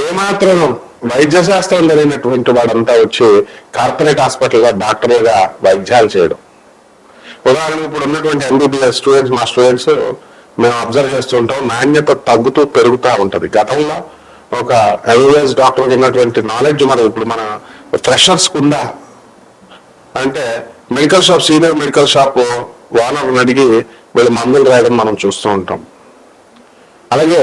ఏమాత్రం వైద్య శాస్త్రం లేనటువంటి వాడంతా వచ్చి కార్పొరేట్ హాస్పిటల్లో డాక్టర్గా వైద్యాలు చేయడం. ఉదాహరణకు ఇప్పుడు ఉన్నటువంటి ఎంబీబీఎస్ స్టూడెంట్స్ మా స్టూడెంట్స్ మేము అబ్జర్వ్ చేస్తుంటాం నాణ్యత తగ్గుతూ పెరుగుతూ ఉంటుంది. గతంలో ఒక ఎంబీబీఎస్ డాక్టర్ ఉన్నటువంటి నాలెడ్జ్ మనం ఇప్పుడు మన ఫ్రెషర్స్ ఉందా అంటే medical shop senior medical shop owner అడిగి వీళ్ళు మందులు రాయడం మనం చూస్తూ ఉంటాం. అలాగే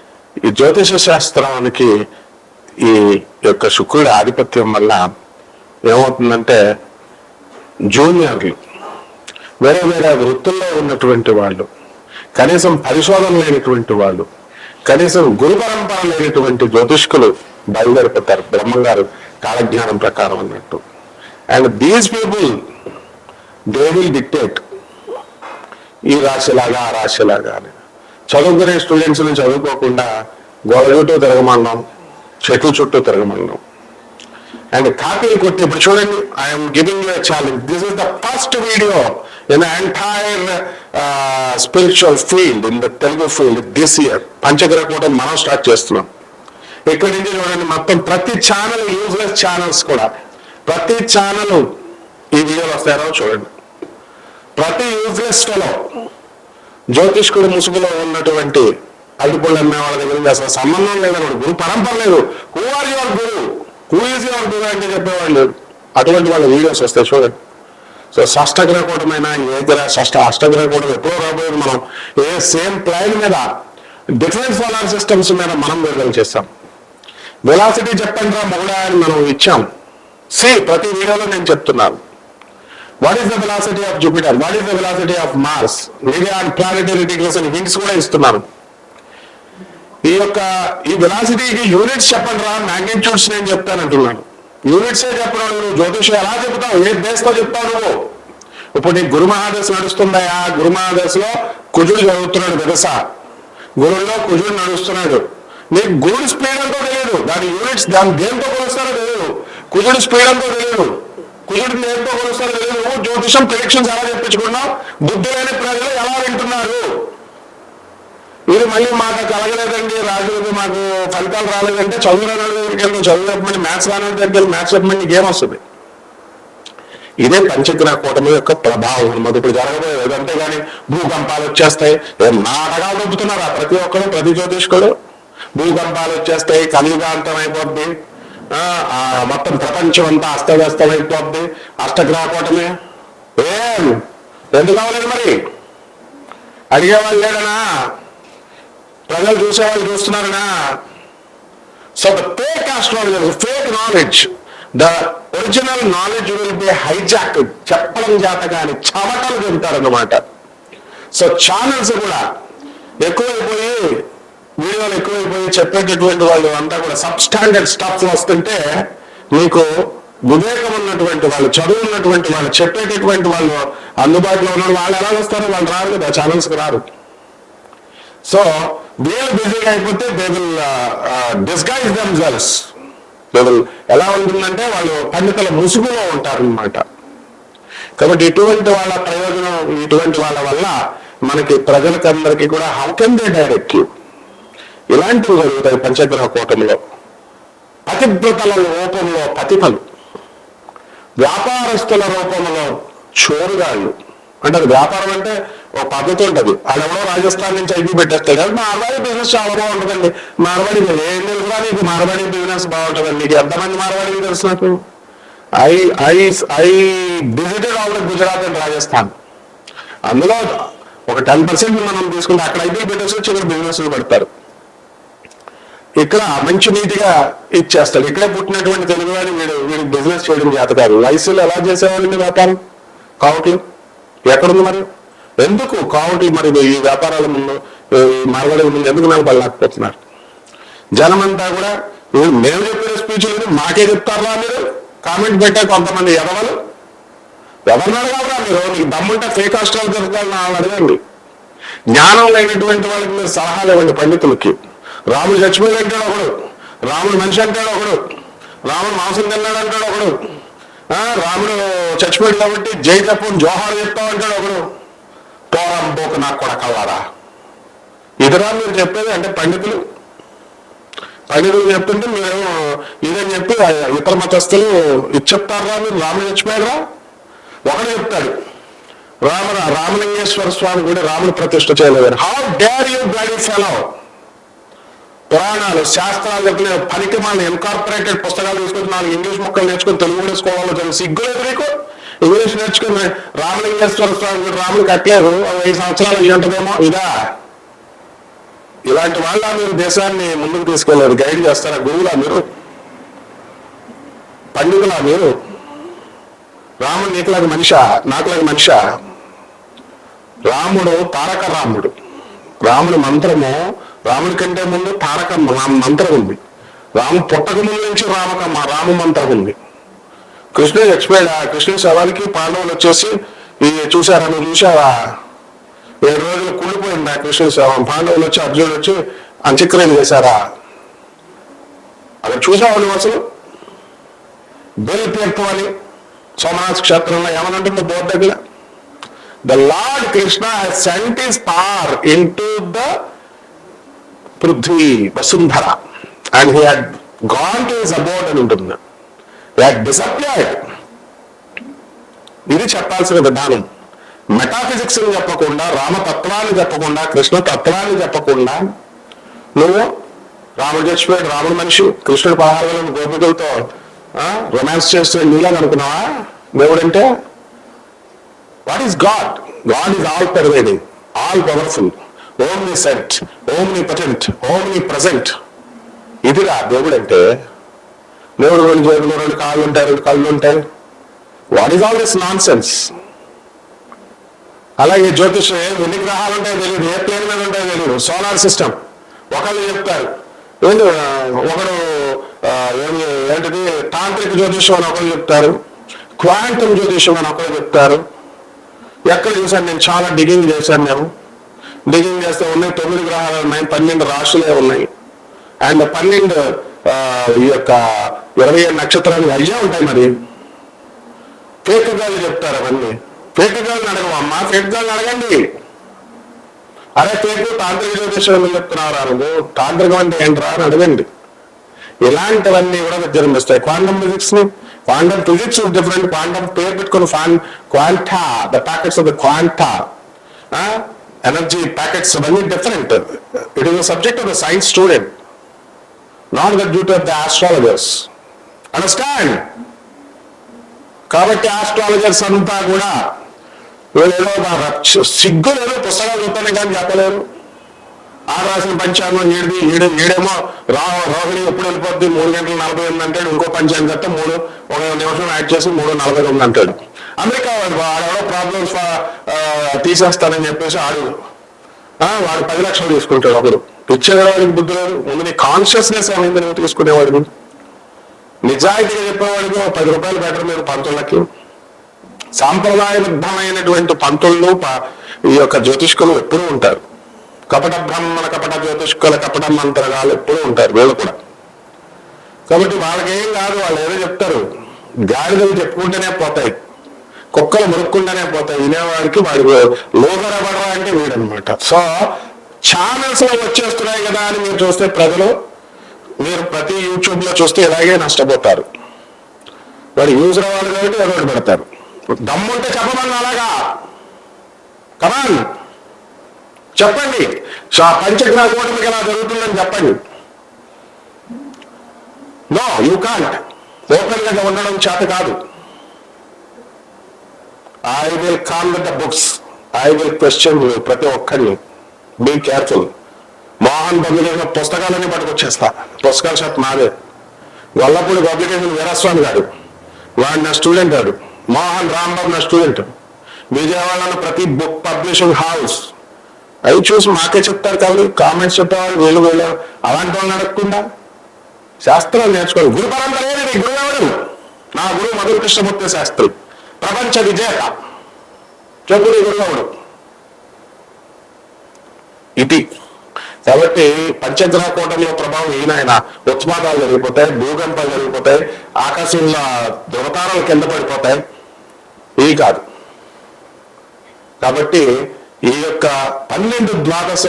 ఈ జ్యోతిష శాస్త్రానికి ఈ యొక్క శుక్రుడి ఆధిపత్యం వల్ల ఏమవుతుందంటే జూనియర్లు వేరే వేరే వృత్తుల్లో ఉన్నటువంటి వాళ్ళు కనీసం పరిశోధన లేనటువంటి వాళ్ళు కనీసం గురు పరంపర లేనటువంటి జ్యోతిష్కులు బయలుదేరిపోతారు. బ్రహ్మగారు కాలజ్ఞానం ప్రకారం అన్నట్టు. And these people they will dictate ఈ రాశిలాగా ఆ రాశిలాగా అని. చదువుకునే స్టూడెంట్స్ని చదువుకోకుండా గోడ చుట్టూ తిరగమన్నాం చెట్ల చుట్టూ తిరగమన్నాం అండ్ కాపీలు కొట్టి ఇప్పుడు చూడండి I'm giving you challenge this is the first video in entire spiritual field in the Telugu field this year పంచగ్రహ కూడా మనం స్టార్ట్ చేస్తున్నాం. ఇక్కడి నుంచి చూడండి మొత్తం ప్రతి ఛానల్ యూజ్లెస్ ఛానల్స్ కూడా. ప్రతి ఛానల్ ఈ వీడియోలు వస్తారో చూడండి. ప్రతి యూజ్లెస్ ఫెలో జ్యోతిష్కుడు ముసుగులో ఉన్నటువంటి అల్లిపళ్ళు అమ్మే వాళ్ళ దగ్గర అసలు సంబంధం లేదన్నమాట గురు పరంపర లేదు. Who are your guru who is your guru అంటే చెప్పేవాళ్ళు. లేరు అటువంటి వాళ్ళ వీడియోస్ వస్తాయి చూడండి. సో షష్టగ్రహ కూటమైన షష్ట అష్టగ్రహకూటం ఎప్పుడో రాబోయేది మనం. ఏ సేమ్ ప్లాన్ మీద డిఫరెంట్ సోలార్ సిస్టమ్స్ మీద మనం విడుదల చేస్తాం. వెలాసిటీ చెప్పండి రా మొగడా అని మనం ఇచ్చాం. సి ప్రతి వీడియోలో నేను చెప్తున్నాను. What is the velocity of Jupiter what is the velocity of Mars media and planetary degrees hints కూడా ఇస్తున్నాను ఈ యొక్క ఈ వెలాసిటీకి యూనిట్స్ చెప్పండి రా మ్యాగ్నిట్యూడ్స్ నేను చెప్తానంటున్నాను యూనిట్సే చెప్పడం నువ్వు జ్యోతిషం ఎలా చెప్తావు ఏ బేస్తో చెప్తావు నువ్వు? ఇప్పుడు నీకు గురు మహాదశ నడుస్తుందయా? గురు మహాదశలో కుజుడు చదువుతున్నాడు వెదస గురువులో కుజుడు నడుస్తున్నాడు. నీకు గురుడు స్పీడ్ అంతా తెలియదు దాని యూనిట్స్ దాని దేంతో కొలుస్తారో తెలియదు కుజుడు స్పీడ్ అంతా తెలియదు కుజుడు దేంతో కొలుస్తారు లేదు జ్యోతిషం ప్రిడిక్షన్స్ ఎలా చెప్పించుకున్నాం బుద్ధి లేని ప్రజలు ఎలా వింటున్నారు? మీరు మళ్ళీ మాకు కలగలేదండి. రాజులకి మాకు ఫలితాలు రాలేదంటే చదువు దగ్గరికి చదువు చెప్పమని మ్యాథ్స్ రాని దగ్గరికి మ్యాథ్స్ చెప్పమని గేమ్ వస్తుంది? ఇదే పంచగ్రహ కూటమి యొక్క ప్రభావం. మాకు ఇప్పుడు జరగబోయేది కానీ భూకంపాలు వచ్చేస్తాయి. నాటకాలు దొబ్బుతున్నారా ప్రతి ఒక్కరు ప్రతి జ్యోతిష్కుడు భూకంపాలు వచ్చేస్తాయి కలియుగాంతం అయిపోద్ది. మొత్తం ప్రపంచం అంతా అస్తవ్యస్తమైపోద్ది. అయిపోద్ది ఏం? ఎందుకు కావాలండి మరి? అడిగేవాళ్ళు లేడనా ప్రజలు చూసేవాళ్ళు చూస్తున్నారనా? So the fake astrology fake knowledge the original knowledge will be hijack చెప్పడం జాతకాన్ని తింటారు తింటారన్నమాట. సో ఛానల్స్ కూడా ఎక్కువైపోయి వీడియోలు ఎక్కువైపోయి చెప్పేటటువంటి వాళ్ళు అంతా కూడా సబ్ స్టాండర్డ్ స్టాఫ్ వస్తుంటే మీకు వివేకం ఉన్నటువంటి వాళ్ళు చదువు ఉన్నటువంటి వాళ్ళు చెప్పేటటువంటి వాళ్ళు అందుబాటులో ఉన్న వాళ్ళు ఎలా వస్తారో వాళ్ళు రారు కదా ఛానల్స్కి రారు. సో వీళ్ళు బిజీగా అయిపోతే they will disguise themselves they will ఎలా ఉంటుందంటే వాళ్ళు పండితుల ముసుగులో ఉంటారన్నమాట. కాబట్టి ఇటువంటి వాళ్ళ ప్రయోజనం ఇటువంటి వాళ్ళ వల్ల మనకి ప్రజలకందరికీ కూడా హౌ కెన్ దే డైరెక్ట్ ఇలాంటివి జరుగుతాయి పంచగ్రహ కూటమిలో. పతివ్రతల రూపంలో పతిఫలు. వ్యాపారస్తుల రూపంలో చోరుగాళ్ళు. అంటే అది వ్యాపారం అంటే ఒక పద్ధతి ఉంటుంది. ఆడెవడో రాజస్థాన్ నుంచి ఐటీ పెట్టేస్తాడు. కానీ మార్వాడి బిజినెస్ చాలా బాగుంటుందండి మార్వాడి ఏం తెలుసురా నీకు? మార్వాడి బిజినెస్ బాగుంటుందండి. నీకు ఎంతమంది మార్వాడి తెలుసు నాకు? I I I visited all Gujarat and Rajasthan. అందులో ఒక టెన్ పర్సెంట్ మనం తీసుకుంటే అక్కడ అయితే పెట్టేసి చిన్న బిజినెస్ పెడతారు. ఇక్కడ మంచి నీటిగా ఇచ్చేస్తాడు. ఇక్కడే పుట్టినటువంటి తెలుగువాడి వీడు వీడు బిజినెస్ చేయడం చేత కాదు వయసులో ఎలా చేసేవాళ్ళండి వ్యాపారం? కావట్లు ఎక్కడుంది మరి? ఎందుకు కావట్లు మరి? ఈ వ్యాపారాల ముందు ఈ ముందు ఎందుకు నిలబడలేకపోతున్నారు జనమంతా కూడా మేము చెప్పిన స్పీచ్లు మాకే చెప్తారా మీరు? కామెంట్ పెట్టే కొంతమంది ఎదవలు? ఎవరిని అడగాలరా మీరు? మీకు దమ్ముంటే ఫేక్ హాస్టల్ దొరకాలని అడగండి. జ్ఞానం లేనటువంటి వాళ్ళకి మీరు సలహాలు ఇవ్వండి పండితులకి. రాముడు చచ్చిపోయి అంటాడు ఒకడు. రాముడు మనిషి అంటాడు ఒకడు. రాముడు మాంసం తిన్నాడు అంటాడు ఒకడు. రాముడు చచ్చిపోయాడు కాబట్టి జై తప్పని జోహార్ చెప్తావు అంటాడు ఒకడు. పోరం నాకు కూడా కల్లారా ఇతరా మీరు చెప్పేది అంటే పండితులు. పండితులు చెప్తుంటే మేము ఇదని చెప్పి ఇతర మతస్థులు ఇది చెప్తారా మీరు రాముడు చచ్చిపోయారా ఒకడు చెప్తాడు. రామ రామలింగేశ్వర స్వామి కూడా రాముడు ప్రతిష్ట చేయలేదు how dare you bloody fellow పురాణాలు శాస్త్రాలు చెప్పిన పనికి మన ఇన్కార్పొరేటెడ్ పుస్తకాలు తీసుకొని నాలుగు ఇంగ్లీష్ మొక్కలు నేర్చుకుని తెలుగు నేర్చుకోవాలో నేర్చుకోవాలో సిగ్గు లేదు నీకు ఇంగ్లీష్ నేర్చుకుని రామలింగేశ్వర స్వామి కూడా రాముడు కట్టలేదు ఐదు సంవత్సరాలు ఉంటుందేమో? ఇదా? ఇలాంటి వాళ్ళ మీరు దేశాన్ని ముందుకు తీసుకెళ్ళారు గైడ్ చేస్తారా గురువులా మీరు? పండితులా మీరు? రాముడు నీకులాగా మనిషా? నాకులాగా మనిషా? రాముడు తారక రాముడు. రాముడు మంత్రము రాముడి కంటే ముందు తారక మ- మంత్రం ఉంది. రాము పుట్టక ముందు నుంచి రామక రామ మంత్రం ఉంది. కృష్ణుడు ఎక్స్ప్లెయిన్ ఆ కృష్ణుడి శవానికి పాండవులు వచ్చేసి ఈ చూసారా నువ్వు చూసావా ఏడు రోజులు కుళ్ళిపోయింది ఆ కృష్ణుడి శవం. పాండవులు వచ్చి అర్జునుడు వచ్చి అంత్యక్రియలు చేశారా? అక్కడ చూసావా నువ్వు అసలు? బెల్ తీర్థం అని సోమనాథ్ క్షేత్రంలో ఏమనంటుంది బోర్డు దగ్గర? The lord Krishna sent is power into the Prithvi Vasundhara. And he had gone to his about అని ఉంటుంది. డిసప్పియర్డ్ ఇది చెప్పాల్సిన విధానం. మెటాఫిజిక్స్ చెప్పకుండా రామతత్వాన్ని చెప్పకుండా కృష్ణ తత్వాన్ని చెప్పకుండా నువ్వు రాముడు చచ్చిపోయాడు రాముడు మనిషి కృష్ణుడు పదహారు వేల గోపికలతో రొమాన్స్ చేస్తున్న నీలాగా అనుకున్నావా? దేవుడంటే what is God God is all pervading all powerful omniscient omnipotent omnipresent ఇదిరా దేవుడు అంటే దేవుడు రెండు చేతులు రెండు కాళ్ళు ఉంటాయి రెండు కళ్ళు ఉంటాయి. What is all this nonsense అలాగే జ్యోతిషం ఎన్ని గ్రహాలు ఉంటాయో తెలియదు ఏ ప్లేన్ మీద ఉంటాయో తెలియదు సోలార్ సిస్టమ్. ఒకళ్ళు చెప్తారు. ఏంటి ఒకడు ఆ, ఏంటిది? తాంత్రిక జ్యోతిషం అని ఒకరు చెప్తారు. క్వాంటమ్ జ్యోతిషం అని ఒకరు చెప్తారు. ఎక్కడ చూసాను నేను? చాలా డిగింగ్ చేశాను నేను. డిజైన్ చేస్తే ఉన్నాయి తొమ్మిది గ్రహాలు ఉన్నాయి పన్నెండు రాశులే ఉన్నాయి. అండ్ పన్నెండు ఈ యొక్క ఇరవై ఏడు నక్షత్రాలు అయ్యే ఉంటాయి మరి. ఫేక్ చెప్తారు అవన్నీ. ఫేక్ అడగవమ్మా అడగవు అడగండి. అరే పేకు తాంత్రిక జ్యోతిషం చెప్తున్నారు నువ్వు? తాంత్రికం అంటే ఏంట్రా అని అడగండి. ఇలాంటివన్నీ కూడా జన్మిస్తాయి క్వాంటమ్ ఫిజిక్స్ని క్వాంటమ్ ఫిజిక్స్ డిఫరెంట్ క్వాంటమ్ పేరు పెట్టుకుని fan quanta the packets of the quanta. Energy packets అవన్నీ different it is subject of the science student not the duty of the astrologers understand కాబట్టి ఆస్ట్రాలజర్స్ అంతా కూడా వీళ్ళేదో రక్ష- సిగ్గు లేదో పుస్తకాలు చూస్తానే కానీ చెప్పలేరు. ఆ రాసిన పంచాంగం ఏడు ఏడు ఏడేమో రా రోహిణి ఎప్పుడు వెళ్ళిపోద్ది? మూడు గంటల నలభై ఎనిమిది అంటాడు ఇంకో పంచాంగం చెప్తే మూడు ఒక నిమిషం యాడ్ చేసి మూడు నలభై తొమ్మిది అంటాడు. అమెరికా వాడు వాడెవడో ప్రాబ్లమ్స్ తీసేస్తానని చెప్పేసి ఆడు. ఆ, వాడు పది లక్షలు తీసుకుంటాడు ఒకడు పిచ్చేవాడికి బుద్ధి లేదు. ముందు నీ కాన్షియస్నెస్ అనేది నువ్వు తీసుకునేవాడికి నిజాయితీగా చెప్పేవాడికి పది రూపాయలు బెటర్ మీరు పంతులకి సాంప్రదాయబద్ధమైనటువంటి పంతుళ్ళు ఈ యొక్క జ్యోతిష్కులు ఎప్పుడూ ఉంటారు. కపట బ్రహ్మణ కపట జ్యోతిష్కుల కపట మంత్రగాలు ఎప్పుడూ ఉంటారు వీళ్ళు కూడా. కాబట్టి వాళ్ళకేం కాదు వాళ్ళు ఏదో చెప్తారు. గాడిదలు చెప్పుకుంటూనే పోతాయి. కుక్కలు మురుక్కుంటూనే పోతాయి. వినేవాడికి వాడు లోగరబడరా అంటే వీడనమాట సో ఛానల్స్లో వచ్చేస్తున్నాయి కదా అని మీరు చూస్తే ప్రజలు మీరు ప్రతి యూట్యూబ్లో చూస్తే ఇలాగే నష్టపోతారు. వాడు యూజ్ రావాలి కాబట్టి ఎగబడి పెడతారు. దమ్ముంటే చెప్పమని అలాగా? కమాన్ చెప్పండి. సో ఆ పంచగ్రహ కూటమికి ఎలా జరుగుతుందని చెప్పండి. నో యూ కాంట్ ఓపెన్గా ఉండడం చేత కాదు. I will call with the books I will question you ప్రతి ఒక్కరిని. బీ కేర్ఫుల్ మోహన్ పబ్లికేషన్ పుస్తకాలన్నీ పట్టుకొచ్చేస్తా. పుస్తకాల షాప్ మాదే గొల్లపూడి పబ్లికేషన్ వీరస్వామి గారు. వాడు నా స్టూడెంట్ వాడు. మోహన్ రాంబాబు నా స్టూడెంట్. విజయవాడలో ప్రతి బుక్ పబ్లిషింగ్ హౌస్. అవి చూసి మాకే చెప్తారు కాబట్టి కామెంట్స్ చెప్పేవాళ్ళు వీళ్ళు వీళ్ళు. అలాంటి వాళ్ళు నడకుండా శాస్త్రాలు నేర్చుకోవాలి. గురు పరంపర ఏది గురువు ఎవరు? నా గురువు మధుర కృష్ణమూర్తి శాస్త్రి. ప్రపంచ విజేత. చెప్పు నీ ఇది. కాబట్టి పంచగ్రహ కూటమిలో ప్రభావం ఈయన ఉత్పాదాలు జరిగిపోతాయి భూకంపాలు జరిగిపోతాయి ఆకాశంలో దురతారాలు కింద పడిపోతాయి. ఇవి కాదు. కాబట్టి ఈ యొక్క పన్నెండు ద్వాదశ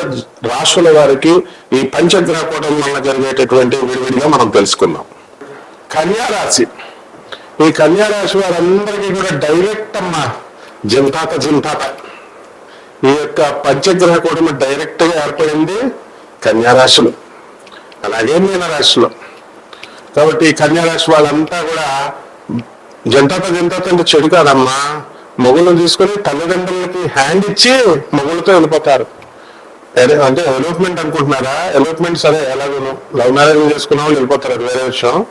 రాశుల వారికి ఈ పంచగ్రహ కూటమి వల్ల జరిగేటటువంటి విడివిడిగా మనం తెలుసుకుందాం. కన్యా రాశి. ఈ కన్యారాశి వారందరికీ కూడా డైరెక్ట్ అమ్మా జింతాత జింతాత. ఈ యొక్క పంచగ్రహ కూటమి డైరెక్ట్గా ఏర్పడింది కన్యారాశిలో. అలాగే మీన కాబట్టి ఈ కన్యారాశి వాళ్ళంతా కూడా జంటాత జంతాత అంటే చెడు కాదమ్మా. మొగులను తీసుకొని తల్లిదండ్రులకి హ్యాండ్ ఇచ్చి మొగులతో వెళ్ళిపోతారు. అంటే ఎలోప్మెంట్ అనుకుంటున్నారా? ఎలోప్మెంట్ సరే ఎలాగోను. లవ్ మ్యారేజ్ చేసుకున్న వాళ్ళు వెళ్ళిపోతారు అది వేరే విషయం.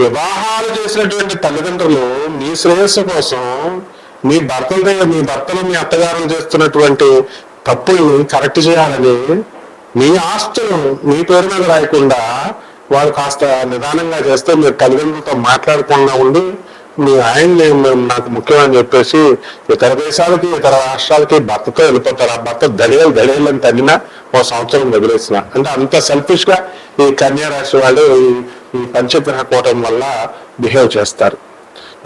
వివాహాలు చేసినటువంటి తల్లిదండ్రులు మీ శ్రేయస్సు కోసం మీ భర్తల దగ్గర మీ భర్తలు మీ అత్తగారులు చేస్తున్నటువంటి తప్పుల్ని కరెక్ట్ చేయాలని మీ ఆస్తులు మీ పేరు మీద రాయకుండా వాళ్ళు కాస్త నిదానంగా చేస్తే మీరు తల్లిదండ్రులతో మాట్లాడకుండా ఉండి మీ ఆయన్ని మేము నాకు ముఖ్యమని చెప్పేసి ఇతర దేశాలకి ఇతర రాష్ట్రాలకి భర్తతో వెళ్ళిపోతారు. ఆ భర్త దడియలు అని తల్లినా ఓ సంవత్సరం వదిలేసిన. అంటే అంత సెల్ఫిష్గా ఈ కన్యా రాశి వాళ్ళు ఈ- పంచగ్రహ కూటమి వల్ల బిహేవ్ చేస్తారు.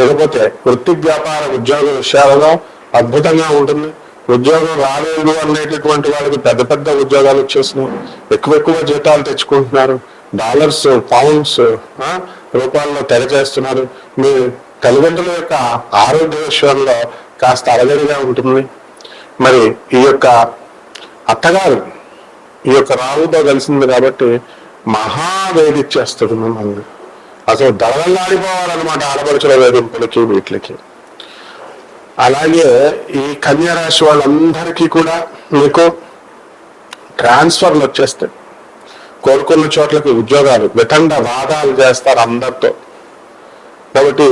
లేకపోతే వృత్తి వ్యాపార ఉద్యోగ విషయాలలో అద్భుతంగా ఉంటుంది. ఉద్యోగం రాలేదు అనేటటువంటి వాళ్ళకి పెద్ద పెద్ద ఉద్యోగాలు వచ్చేసినాయి ఎక్కువ ఎక్కువ జీతాలు తెచ్చుకుంటున్నారు. డాలర్స్ పౌండ్స్ రూపాల్లో తెర చేస్తున్నారు. మీ తల్లిదండ్రుల యొక్క ఆరోగ్య విషయంలో కాస్త అలగడిగా ఉంటుంది. మరి ఈ యొక్క అత్తగారు ఈ యొక్క రావుతో కలిసింది కాబట్టి మహావేదిచ్చేస్తుంది మిమ్మల్ని. అసలు దళదల్లాడిపోవాలన్నమాట ఆడపడుచుల వేధింపులకి వీటికి అలాగే ఈ కన్యారాశి వాళ్ళందరికీ కూడా మీకు ట్రాన్స్ఫర్లు వచ్చేస్తాయి కోరుకున్న చోట్లకి ఉద్యోగాలు వితండ వాదాలు చేస్తారు అందరితో. కాబట్టి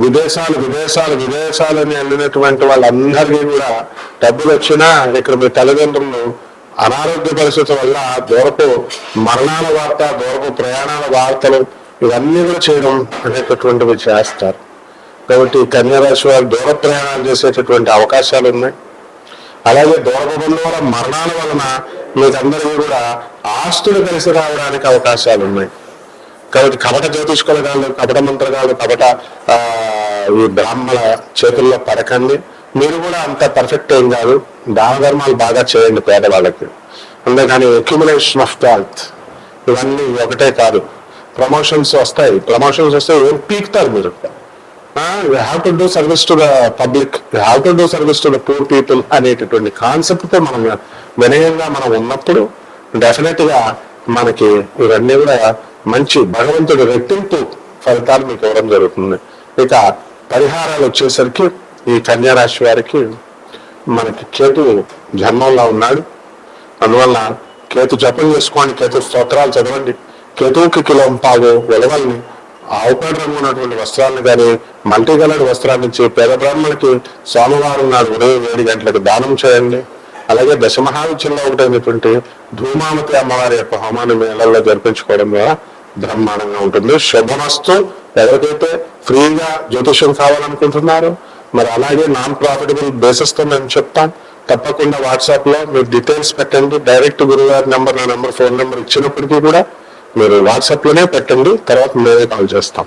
విదేశాలు విదేశాలు విదేశాలని వెళ్ళినటువంటి వాళ్ళందరికీ కూడా డబ్బులు వచ్చినా ఇక్కడ మీ తల్లిదండ్రులు అనారోగ్య పరిస్థితుల వల్ల దూరపు మరణాల వార్త దూరపు ప్రయాణాల వార్తలు ఇవన్నీ కూడా చేయడం అనేటటువంటివి చేస్తారు. కాబట్టి కన్యారాశి వారు దూర ప్రయాణాలు చేసేటటువంటి అవకాశాలు ఉన్నాయి. అలాగే దూరపు మరణాల వలన మీకందరికీ కూడా ఆస్తులు కలిసి రావడానికి అవకాశాలు ఉన్నాయి. కాబట్టి కపట జ్యోతిష్కులగాళ్ళు కపట మంత్రగాళ్ళు కపట ఈ బ్రాహ్మణ చేతుల్లో పడకండి. మీరు కూడా అంత పర్ఫెక్ట్ ఏం కాదు. దాన ధర్మాలు బాగా చేయండి పేదవాళ్ళకి అంతేగాని అక్యుములేషన్ ఆఫ్ వెల్త్ ఇవన్నీ ఒకటే కాదు. ప్రమోషన్స్ వస్తాయి. ప్రమోషన్స్ వస్తే ఏం పీక్తారు మీరు? You have to do service to the public you have to do service to the poor people అనేటటువంటి కాన్సెప్ట్తో మనం వినయంగా మనం ఉన్నప్పుడు డెఫినెట్గా మనకి ఇవన్నీ కూడా మంచి భగవంతుడు రెట్టింపు ఫలితాలు మీకు ఇవ్వడం జరుగుతుంది. ఇక పరిహారాలు వచ్చేసరికి ఈ కన్యారాశి వారికి మనకి కేతు జన్మంలో ఉన్నాడు. అందువల్ల కేతు జపం చేసుకోండి కేతు స్తోత్రాలు చదవండి. కేతువుకి కిలోం పాగు వెలవల్ని ఆవుపేట రంగు ఉన్నటువంటి వస్త్రాలను కానీ మల్టీ కలర్డ్ వస్త్రాన్ని ఇచ్చి పేద బ్రాహ్మణులకి సోమవారం నాడు ఉదయం ఏడు గంటలకు దానం చేయండి. అలాగే దశమహావిద్యంలో ఒకటైనటువంటి ధూమావతి అమ్మవారి యొక్క హోమాన్ని మేళల్లో జరిపించుకోవడం ద్వారా బ్రహ్మాండంగా ఉంటుంది. శుభమస్తు. ఎవరికైతే ఫ్రీగా జ్యోతిష్యం కావాలనుకుంటున్నారో మరి అలాగే నాన్ ప్రాఫిటబుల్ బేసిస్తో మేము చెప్తాం. తప్పకుండా వాట్సాప్లో మీరు డీటెయిల్స్ పెట్టండి. డైరెక్ట్ గురుగారి నెంబర్ నా నెంబర్ ఫోన్ నెంబర్ ఇచ్చినప్పటికీ కూడా మీరు వాట్సాప్లోనే పెట్టండి. తర్వాత మేమే కాల్ చేస్తాం.